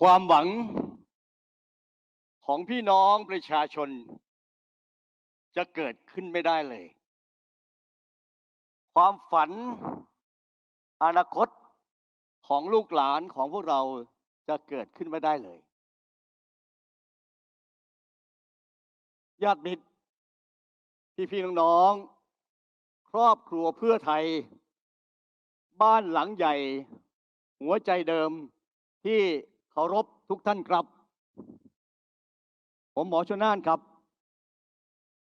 ความหวังของพี่น้องประชาชน จะเกิดขึ้นไม่ได้เลย ความฝันอนาคตของลูกหลานของพวกเราจะเกิดขึ้นไม่ได้เลย ญาติมิตรพี่พี่น้องๆครอบครัวเพื่อไทย บ้านหลังใหญ่ หัวใจเดิมที่เคารพทุกท่านครับ ผมหมอชนน่านครับ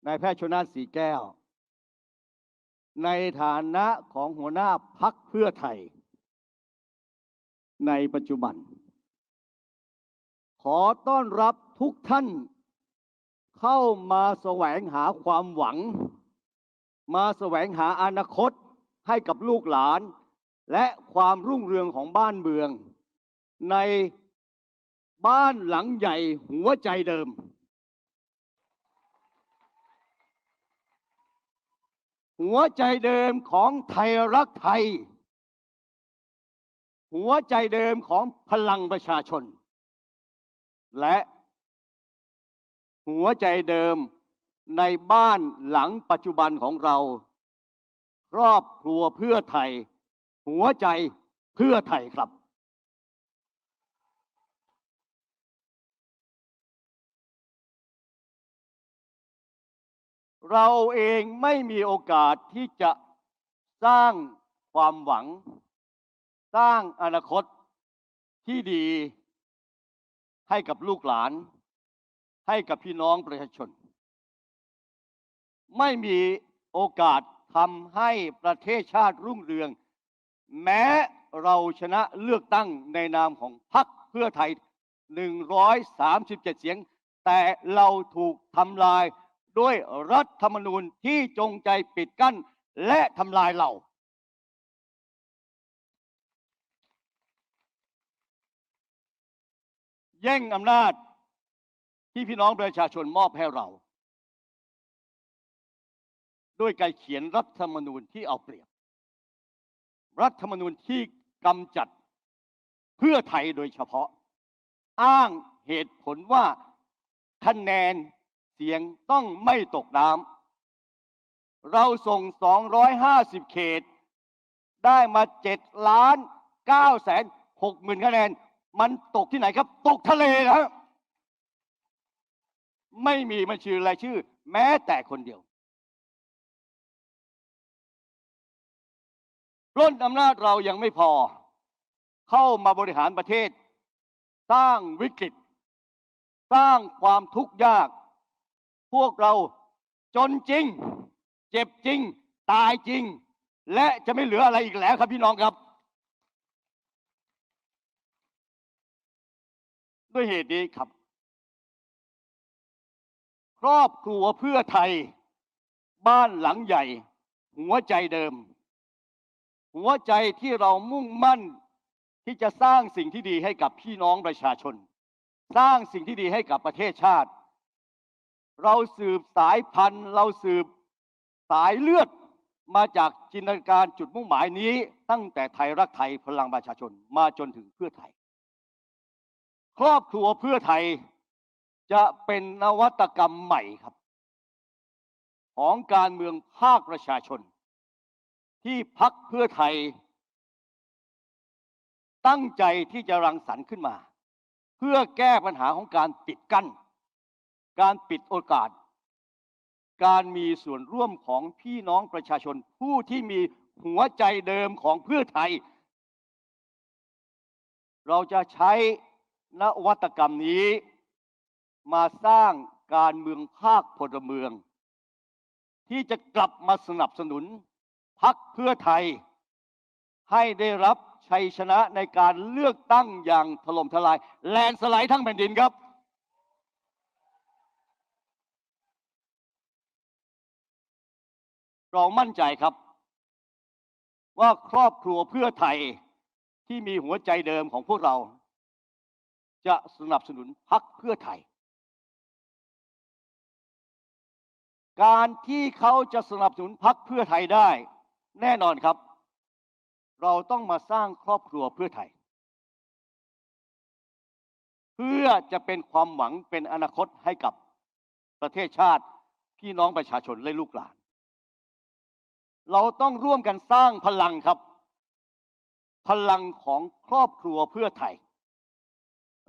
นายแพทย์ชนน่านสีแก้ว ในฐานะของหัวหน้าพักเพื่อไทย ในปัจจุบัน ขอต้อนรับทุกท่าน เข้ามาแสวงหาความหวัง มาแสวงหาอนาคตให้กับลูกหลาน และความรุ่งเรืองของบ้านเมือง ในบ้านหลังใหญ่หัวใจเดิม หัวใจเดิมของไทยรักไทย หัวใจเดิมของพลังประชาชน และ หัวใจเดิมในบ้านหลังปัจจุบันของเรา ครอบครัวเพื่อไทย หัวใจเพื่อไทยครับ เราเองไม่มีโอกาสที่จะสร้างความหวัง สร้างอนาคตที่ดีให้กับลูกหลาน ให้กับพี่น้องประชาชน ไม่มีโอกาสทำให้ประเทศชาติรุ่งเรือง แม้เราชนะเลือกตั้งในนามของพรรคเพื่อไทย 137 เสียง แต่เราถูกทำลายด้วยรัฐธรรมนูญที่จงใจปิดกั้นและทำลายเรา แย่งอำนาจ ที่พี่น้องประชาชนมอบให้เรา ด้วยการเขียนรัฐธรรมนูญที่เอาเปรียบ รัฐธรรมนูญที่กำจัดเพื่อไทยโดยเฉพาะ อ้างเหตุผลว่าคะแนนเสียงต้องไม่ตกน้ำเราส่ง 250 เขต ได้มา 7 ล้าน9แสน6หมื่นคะแนน มันตกที่ไหนครับ ตกทะเลนะฮะ ไม่มีบัญชีรายชื่อ แม้แต่คนเดียวปล้นอำนาจเรายังไม่พอ เข้ามาบริหารประเทศ สร้างวิกฤต สร้างความทุกข์ยาก พวกเราจนจริง เจ็บจริง ตายจริง และจะไม่เหลืออะไรอีกแล้วครับพี่น้องครับ ด้วยเหตุนี้ครับ ครอบครัวเพื่อไทย บ้านหลังใหญ่ หัวใจเดิม หัวใจที่เรามุ่งมั่นที่จะสร้างสิ่งที่ดีให้กับพี่น้องประชาชน สร้างสิ่งที่ดีให้กับประเทศชาติ เราสืบสายพันธุ์ เราสืบสายเลือดมาจากจินตนาการจุดมุ่งหมายนี้ ตั้งแต่ไทยรักไทยพลังประชาชนมาจนถึงเพื่อไทย ครอบครัวเพื่อไทย จะเป็นนวัตกรรมใหม่ครับ ของการเมืองภาคประชาชน ที่พักเพื่อไทย ตั้งใจที่จะรังสรรค์ขึ้นมา เพื่อแก้ปัญหาของการปิดกั้น การปิดโอกาส การมีส่วนร่วมของพี่น้องประชาชนผู้ที่มีหัวใจเดิมของเพื่อไทย เราจะใช้นวัตกรรมนี้ มาสร้างการเมืองภาคพลเมือง ที่จะกลับมาสนับสนุนพักเพื่อไทย ให้ได้รับชัยชนะในการเลือกตั้งอย่างถล่มทลาย แลนสไลด์ทั้งแผ่นดินครับ เรามั่นใจครับ ว่าครอบครัวเพื่อไทยที่มีหัวใจเดิมของพวกเรา จะสนับสนุนพรรคเพื่อไทย การที่เขาจะสนับสนุนพรรคเพื่อไทยได้ แน่นอนครับ เราต้องมาสร้างครอบครัวเพื่อไทย เพื่อจะเป็นความหวังเป็นอนาคตให้กับประเทศชาติพี่น้องประชาชนและลูกหลาน เราต้องร่วมกันสร้างพลังครับ พลังของครอบครัวเพื่อไทย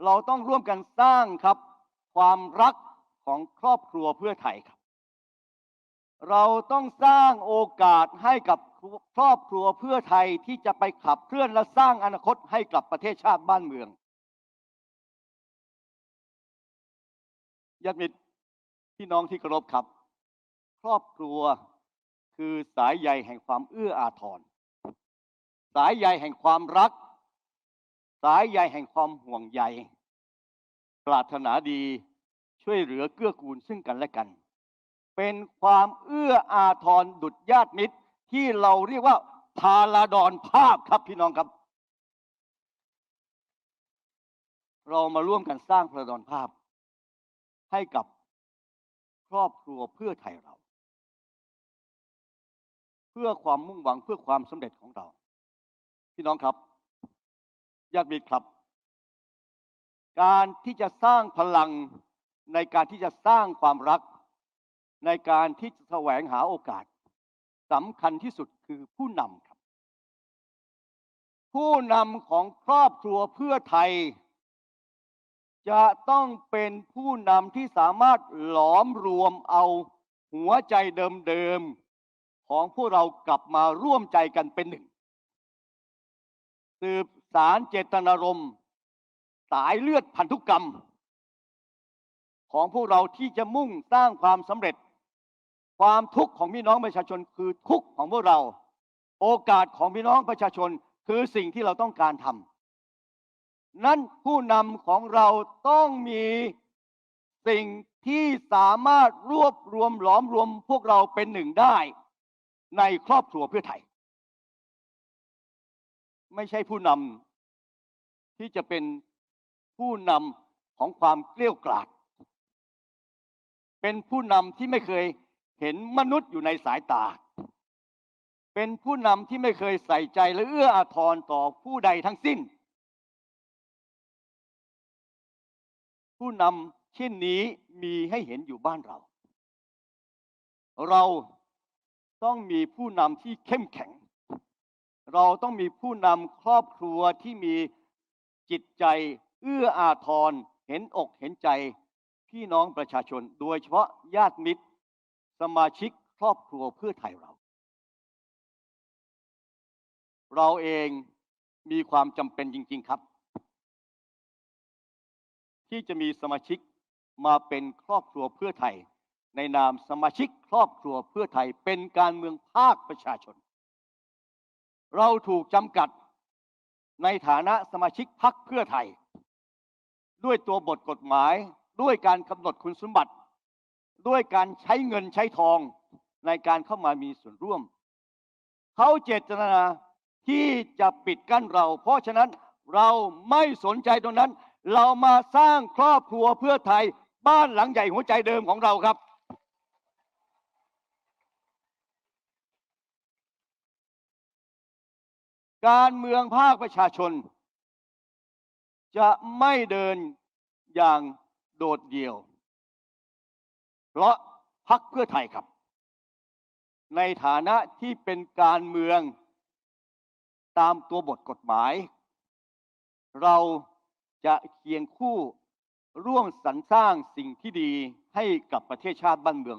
เราต้องร่วมกันสร้างครับ ความรักของครอบครัวเพื่อไทยครับ เราต้องสร้างโอกาสให้กับครอบครัวเพื่อไทยที่จะไปขับเคลื่อนและสร้างอนาคตให้กับประเทศชาติบ้านเมืองญาติมิตรพี่น้องที่เคารพครับ ครอบครัวคือสายใยแห่งความเอื้ออาทร สายใยแห่งความรัก สายใยแห่งความห่วงใย ปรารถนาดีช่วยเหลือเกื้อกูลซึ่งกันและกัน เป็นความเอื้ออาทรดุจญาติมิตร ที่เราเรียกว่าพาลาดอนภาพครับพี่น้องครับ เรามาร่วมกันสร้างพาลาดอนภาพ ให้กับครอบครัวเพื่อไทยเรา เพื่อความมุ่งหวังเพื่อความสำเร็จของเรา พี่น้องครับญาติมิตรครับ การที่จะสร้างพลังในการที่จะสร้างความรัก ในการที่จะแสวงหาโอกาสสำคัญที่สุดคือผู้นำครับ ผู้นำของครอบครัวเพื่อไทย จะต้องเป็นผู้นำที่สามารถหลอมรวมเอาหัวใจเดิมๆของพวกเรากลับมาร่วมใจกันเป็นหนึ่ง สืบสารเจตนารมณ์สายเลือดพันธุกรรม ของพวกเราที่จะมุ่งสร้างความสำเร็จ ความทุกข์ของพี่น้องประชาชนคือทุกข์ของพวกเรา โอกาสของพี่น้องประชาชนคือสิ่งที่เราต้องการทำนั้นผู้นำของเราต้องมีสิ่งที่สามารถรวบรวมหลอมรวมพวกเราเป็นหนึ่งได้ ในครอบครัวเพื่อไทย ไม่ใช่ผู้นำที่จะเป็นผู้นำของความเกลี้ยกล่อมเป็นผู้นำที่ไม่เคย เห็นมนุษย์อยู่ในสายตา เป็นผู้นำที่ไม่เคยใส่ใจและเอื้ออาทรต่อผู้ใดทั้งสิ้น ผู้นำเช่นนี้มีให้เห็นอยู่บ้านเรา เราต้องมีผู้นำที่เข้มแข็ง เราต้องมีผู้นำครอบครัวที่มีจิตใจเอื้ออาทรเห็นอกเห็นใจพี่น้องประชาชน โดยเฉพาะญาติมิตร สมาชิกครอบครัวเพื่อไทยเรา เราเองมีความจำเป็นจริง ๆครับ ที่จะมีสมาชิกมาเป็นครอบครัวเพื่อไทย ในนามสมาชิกครอบครัวเพื่อไทยเป็นการเมืองภาคประชาชน เราถูกจำกัดในฐานะสมาชิกพรรคเพื่อไทย ด้วยตัวบทกฎหมายด้วยการกำหนดคุณสมบัติ ด้วยการใช้เงินใช้ทองในการเข้ามามีส่วนร่วม เขาเจตนาที่จะปิดกั้นเรา เพราะฉะนั้นเราไม่สนใจตรงนั้น เรามาสร้างครอบครัวเพื่อไทยบ้านหลังใหญ่หัวใจเดิมของเราครับ การเมืองภาคประชาชน จะไม่เดินอย่างโดดเดี่ยว เพราะพักเพื่อไทยครับ ในฐานะที่เป็นการเมืองตามตัวบทกฎหมาย เราจะเคียงคู่ร่วมสรรสร้างสิ่งที่ดีให้กับประเทศชาติบ้านเมือง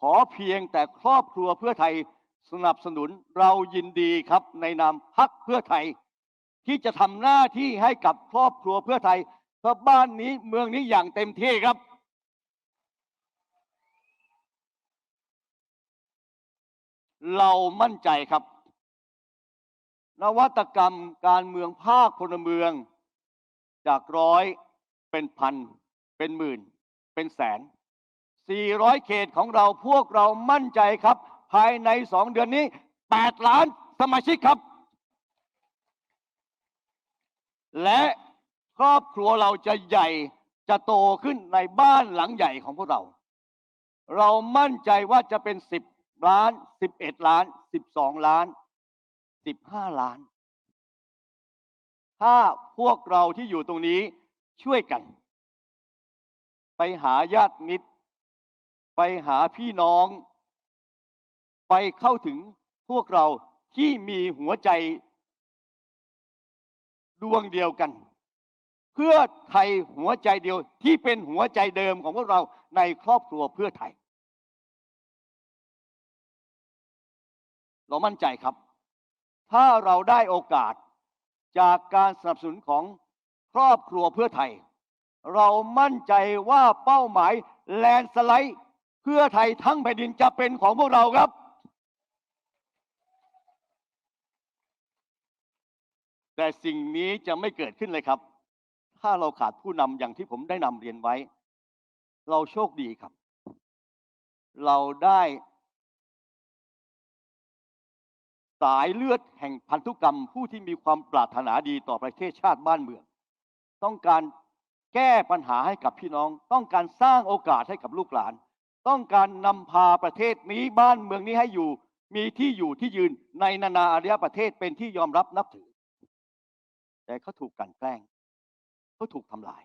ขอเพียงแต่ครอบครัวเพื่อไทยสนับสนุนเรายินดีครับในนามพักเพื่อไทย ที่จะทำหน้าที่ให้กับครอบครัวเพื่อไทยเพื่อบ้านนี้เมืองนี้อย่างเต็มที่ครับ เรามั่นใจครับ นวัตกรรมการเมืองภาคพลเมือง จากร้อยเป็นพัน เป็นหมื่น เป็นแสน 400 เขตของเราพวกเรามั่นใจครับ ภายในสองเดือนนี้ 8 ล้านสมาชิกครับ และครอบครัวเราจะใหญ่จะโตขึ้นในบ้านหลังใหญ่ของพวกเรา เรามั่นใจว่าจะเป็นสิบ ล้านสิบเอ็ดล้านสิบสองล้านสิบห้าล้าน ถ้าพวกเราที่อยู่ตรงนี้ช่วยกัน ไปหาญาติมิตร ไปหาพี่น้อง ไปเข้าถึงพวกเราที่มีหัวใจ ดวงเดียวกัน เพื่อไทยหัวใจเดียวที่เป็นหัวใจเดิมของพวกเราในครอบครัวเพื่อไทย เรามั่นใจครับ ถ้าเราได้โอกาสจากการสนับสนุนของครอบครัวเพื่อไทย เรามั่นใจว่าเป้าหมายแลนสไลด์เพื่อไทยทั้งแผ่นดินจะเป็นของพวกเราครับ แต่สิ่งนี้จะไม่เกิดขึ้นเลยครับ ถ้าเราขาดผู้นำอย่างที่ผมได้นำเรียนไว้ เราโชคดีครับ เราได้ สายเลือดแห่งพันธุกรรมผู้ที่มีความปรารถนาดีต่อประเทศชาติบ้านเมือง ต้องการแก้ปัญหาให้กับพี่น้อง ต้องการสร้างโอกาสให้กับลูกหลาน ต้องการนำพาประเทศนี้บ้านเมืองนี้ให้อยู่ มีที่อยู่ที่ยืนในนานาอารยประเทศเป็นที่ยอมรับนับถือ แต่เขาถูกกันแกล้งเขาถูกทำลาย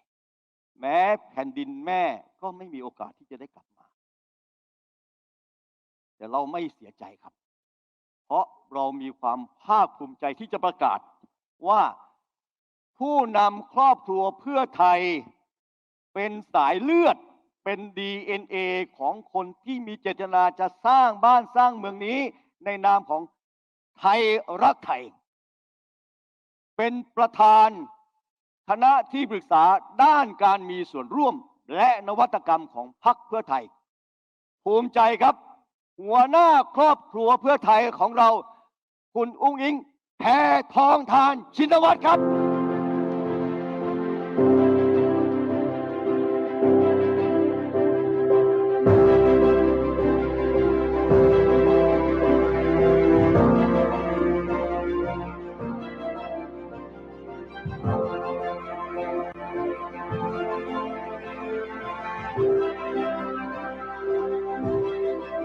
แม้แผ่นดินแม่ก็ไม่มีโอกาสที่จะได้กลับมา แต่เราไม่เสียใจครับ เพราะเรามีความภาคภูมิใจที่จะประกาศว่าผู้นำครอบครัวเพื่อไทย เป็นสายเลือดเป็น DNA ของคนที่มีเจตนาจะสร้างบ้านสร้างเมืองนี้ ในนามของไทยรักไทย เป็นประธานคณะที่ปรึกษาด้านการมีส่วนร่วมและนวัตกรรมของพรรคเพื่อไทย ภูมิใจครับ หัวหน้าครอบครัวเพื่อไทยของเรา คุณอุ้งอิงแพทองทานชินวัตรครับ